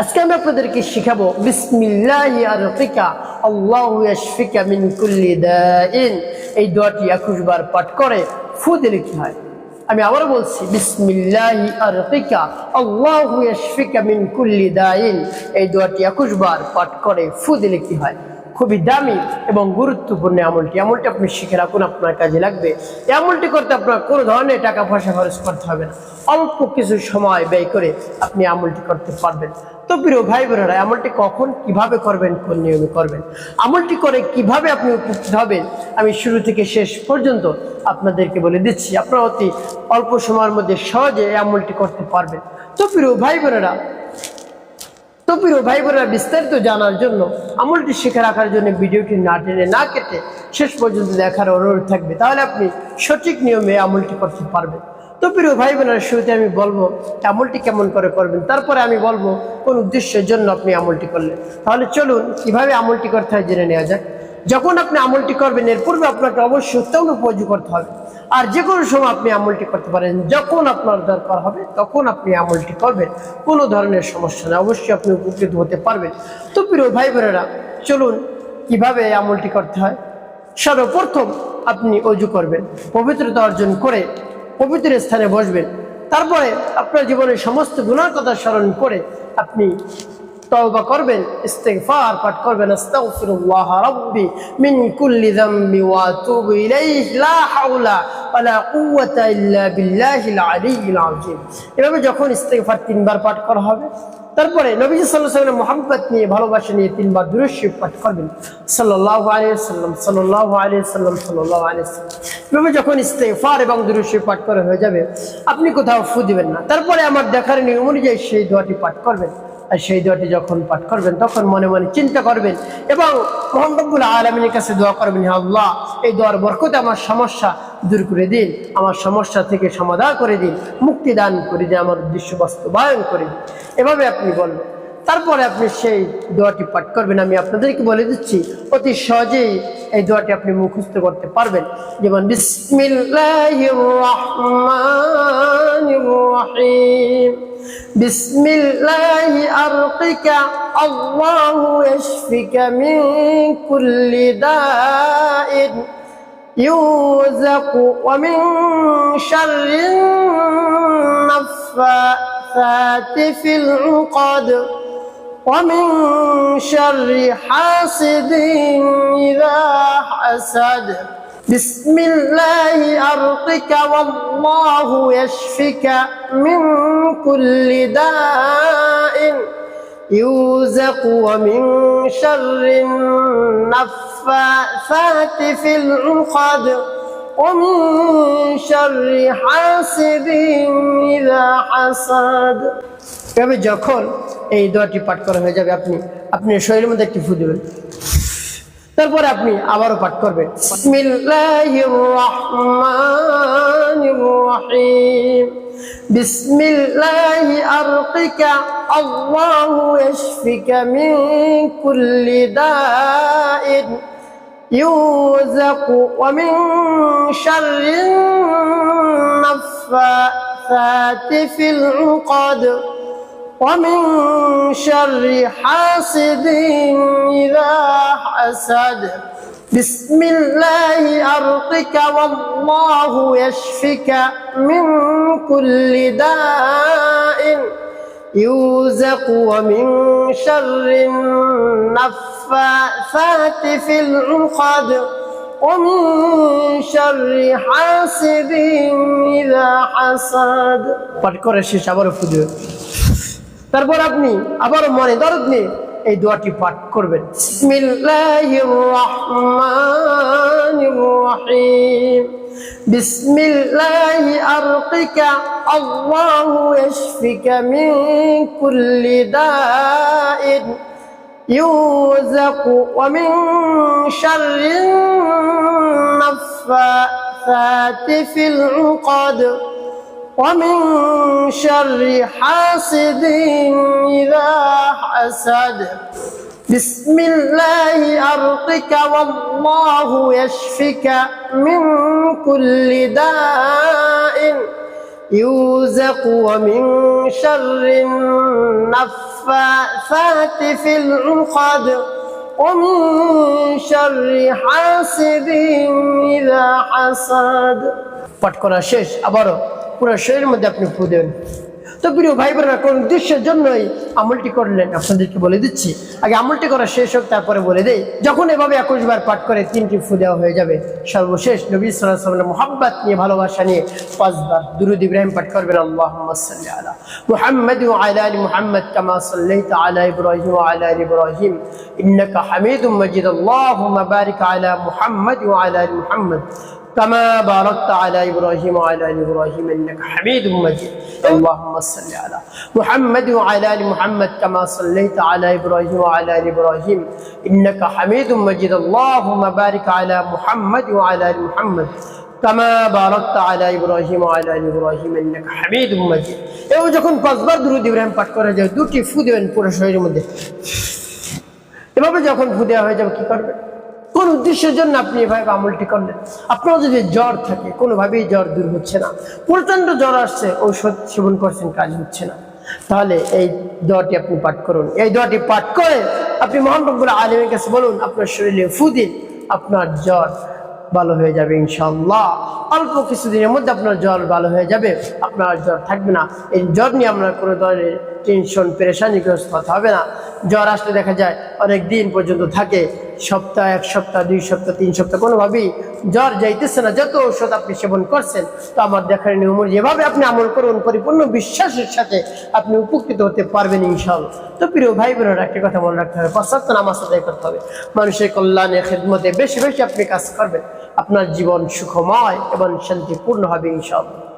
আজকে আমি আপনাদেরকে শিখাবো, বিসমিল্লাহি আরফিকা, আল্লাহু ইয়াশফিকা মিন কুল্লি দাইন। এই দোয়াটি একুশ বার পাঠ করে, ফু দিলে কি হয়? আমি আবারও বলছি, বিসমিল্লাহি আরফিকা, আল্লাহু ইয়াশফিকা মিন কুল্লি দাইন। এই দোয়াটি একুশ বার পাঠ করে, ফু দিলে কি হয়? খুবই দামি এবং গুরুত্বপূর্ণ আমলটি। আমলটি আপনি শিখে রাখুন, আপনার কাজে লাগবে। এই আমলটি করতে আপনার কোনো ধরনের টাকা পয়সা খরচ করতে হবে না। অল্প কিছু সময় ব্যয় করে আপনি আমলটি করতে পারবেন। তো প্রিয় ভাই বোনেরা আমলটি কখন কীভাবে করবেন, কোন নিয়মে করবেন? আমলটি করে কীভাবে আপনি উপকৃত হবেন, আমি শুরু থেকে শেষ পর্যন্ত আপনাদেরকে বলে দিচ্ছি। আপনারা অতি অল্প সময়ের মধ্যে সহজে এই আমলটি করতে পারবেন। তো প্রিয় ভাই বোনেরা প্রিয় ভাই বোনেরা বিস্তারিত জানার জন্য আমলটি শিখে রাখার জন্য ভিডিওটি না টেনে না কেটে শেষ পর্যন্ত দেখার অনুরোধ থাকবে। তাহলে আপনি সঠিক নিয়মে আমলটি করতে পারবেন। তো প্রিয় ভাই বোনেরা শুরুতে আমি বলব আমলটি কেমন করে করবেন, তারপরে আমি বলব কোন উদ্দেশ্যের জন্য আপনি আমলটি করলেন। তাহলে চলুন কীভাবে আমলটি করতে হয় জেনে নেওয়া যাক। যখন আপনি আমলটি করবেন, এর পূর্বে আপনাকে অবশ্যই উত্তম উপযোগ করতে হবে। আর যে কোনো সময় আপনি আমলটি করতে পারেন। যখন আপনার দরকার হবে, তখন আপনি আমলটি করবেন। কোনো ধরনের সমস্যা নেই অবশ্যই আপনি উপকৃত হতে পারবেন। তো প্রিয় ভাই বোনেরা চলুন কীভাবে এই আমলটি করতে হয়? সর্বপ্রথম আপনি অজু করবেন, পবিত্রতা অর্জন করে পবিত্র স্থানে বসবেন। তারপরে আপনার জীবনের সমস্ত গুণার কথা স্মরণ করে আপনি তওবা করবেন, ইস্তেগফার পাঠ করবেন, আস্তাগফিরুল্লাহ রাব্বি মিন কুল্লি যামবি ওয়া আতুবু ইলাইহি লা হাওলা এভাবে যখন ইস্তেগফার তিনবার পাঠ করা হবে, তারপরে নবী সাল্লাল্লাহু আলাইহি ওয়াসাল্লাম মোহাম্মত নিয়ে, ভালোবাসা নিয়ে তিনবার দুরূদ শরীফ পাঠ করবেন। সাল্লাল্লাহু আলাইহি ওয়াসাল্লাম, সাল্লাল্লাহু আলাইহি ওয়াসাল্লাম এভাবে যখন ইস্তেফার এবং দুরূদ শরীফ পাঠ করা হয়ে যাবে, আপনি কোথাও ফু দিবেন না। তারপরে আমার দেখার নিয়ম অনুযায়ী সেই দোয়াটি পাঠ করবেন। আর সেই দোয়াটি যখন পাঠ করবেন, তখন মনে মনে চিন্তা করবেন এবং মোহাম্মদুল আলমিনের কাছে দোয়া করবেন আল্লাহ, এই দোয়ার বরকতে আমার সমস্যা দূর করে দিন আমার সমস্যা থেকে সমাধান করে দিন মুক্তি দান করে দিন আমার উদ্দেশ্য বাস্তবায়ন করে দিন এভাবে আপনি বলবেন তারপরে আপনি সেই দোয়াটি পাঠ করবেন আমি আপনাদেরকে বলে দিচ্ছি অতি সহজেই এই দোয়াটি আপনি মুখস্থ করতে পারবেন যেমন বিসমিল্লাহির রহমানির রহিম بسم الله أرقك الله يشفك من كل داء يوزق ومن شر النفاثات في العقد ومن شر حاسد إذا حسد بسم الله أرقك والله يشفك من كل داء يوزق ومن شر النفاثات في العقد ومن شر حاسد إذا حسد তবে যখন এই দোয়াটি পাঠ করা হয়ে যাবে আপনি আপনি শরীরের মধ্যে একটি ফু দেবেন তারপরে আপনি আবারও পাঠ করবেন বিসমিল্লাহির রহমানির রহিম বিসমিল্লাহি আরকিকা আল্লাহু ইয়াশফিকা মিন কুল্লি দাইন يوزق ومن شر النفاثات في العقد ومن شر حاسد إذا حسد. بسم الله أرقك والله يشفك من كل داء. يوزق ومن شر النفاثات في العقد ومن شر حاسد إذا حسد পাঠ করে শেষ আবারও ফুদে তারপর আপনি আবার মনে দরদ নিয়ে এই দোয়াটি পাঠ করবেন বিসমিল্লাহির রহমানির রহিম بسم الله أرقك الله يشفك من كل داء يوزق ومن شر النفاثات في العقد ومن شر حاسد إذا حسد. بسم الله أرقك والله يشفك من كل داء يوزق ومن شر النفاثات النفاثات في العقد ومن شر حاسد إذا حسد পাঠ করা শেষ আবারও পুরো শরীরের মধ্যে আপনি ফু দেবেন তো প্রিয় ভাই বোনেরা কোন উদ্দেশ্যের জন্যই আমলটি করলেন আপনাদেরকে বলে দিচ্ছি আগে আমলটি করা শেষ হোক তারপরে বলে দেই যখন এভাবে একুশ বার পাঠ করে তিনটি ফু দেওয়া হয়ে যাবে সর্বশেষ নবী সাল্লামের মোহাব্বত নিয়ে ভালোবাসা নিয়ে পাঁচবার দুরুদ ইব্রাহিম পাঠ করবেন আল্লাহ আলা মুহাম্মদ وعلى ال محمد كما صليت على ابراهيم وعلى ال ابراهيم انك حميد مجيد اللهم بارك على محمد وعلى ال محمد كما باركت على ابراهيم وعلى ال ابراهيم انك حميد مجيد اللهم صل على محمد وعلى ال محمد كما صليت على ابراهيم وعلى ال ابراهيم انك حميد مجيد اللهم بارك على محمد وعلى ال محمد كما باركت على ابراهيم وعلى ال ابراهيم انك حميد مجيد এবং যখন পাঁচবার দুরূদ ইব্রাহিম পাঠ করা যায় দুটি ফু দেবেন পুরো শরীরের মধ্যে এভাবে যখন ফু দেওয়া হয়ে যাবে কি করবেন কোন উদ্দেশ্যের জন্য আপনি এভাবে আমলটি করলেন? আপনার যদি জ্বর থাকে, কোনোভাবেই জ্বর দূর হচ্ছে না। প্রচণ্ড জ্বর আসছে, ঔষধ সেবন করছেন কাজ হচ্ছে না। তাহলে এই দোয়াটি আপনি পাঠ করুন। এই দোয়াটি পাঠ করে আপনি মোহাম্মবুল আলমের কাছে বলুন, আপনার শরীরে ফু দিন, আপনার জ্বর ভালো হয়ে যাবে ইনশাল্লাহ অল্প কিছুদিনের মধ্যে আপনার জ্বর ভালো হয়ে যাবে, আপনার জ্বর থাকবে না। এই জ্বর নিয়ে আপনার কোনো ধরনের টেনশন, পেরেশানিগ্রস্ত হবে না। জ্বর আসলে দেখা যায় অনেক দিন পর্যন্ত থাকে, সপ্তাহ, এক সপ্তাহ, দুই সপ্তাহ, তিন সপ্তাহ, কোনোভাবেই জ্বর যাইতেছে না। যত ঔষধ আপনি সেবন করছেন, তো আমার দেখার নিয়ম যেভাবে আপনি আমল করুন, পরিপূর্ণ বিশ্বাসের সাথে আপনি উপকৃত হতে পারবেন ইনশাল্লাহ তো প্রিয় ভাই বোনেরা, একটা কথা মনে রাখতে হবে, পশ্চাৎ নামাজ আদায় করতে হবে। মানুষের কল্যাণে, খেদমতে বেশি বেশি আপনি কাজ করবেন। আপনার জীবন সুখময় এবং শান্তিপূর্ণ হবে ইনশাল্লাহ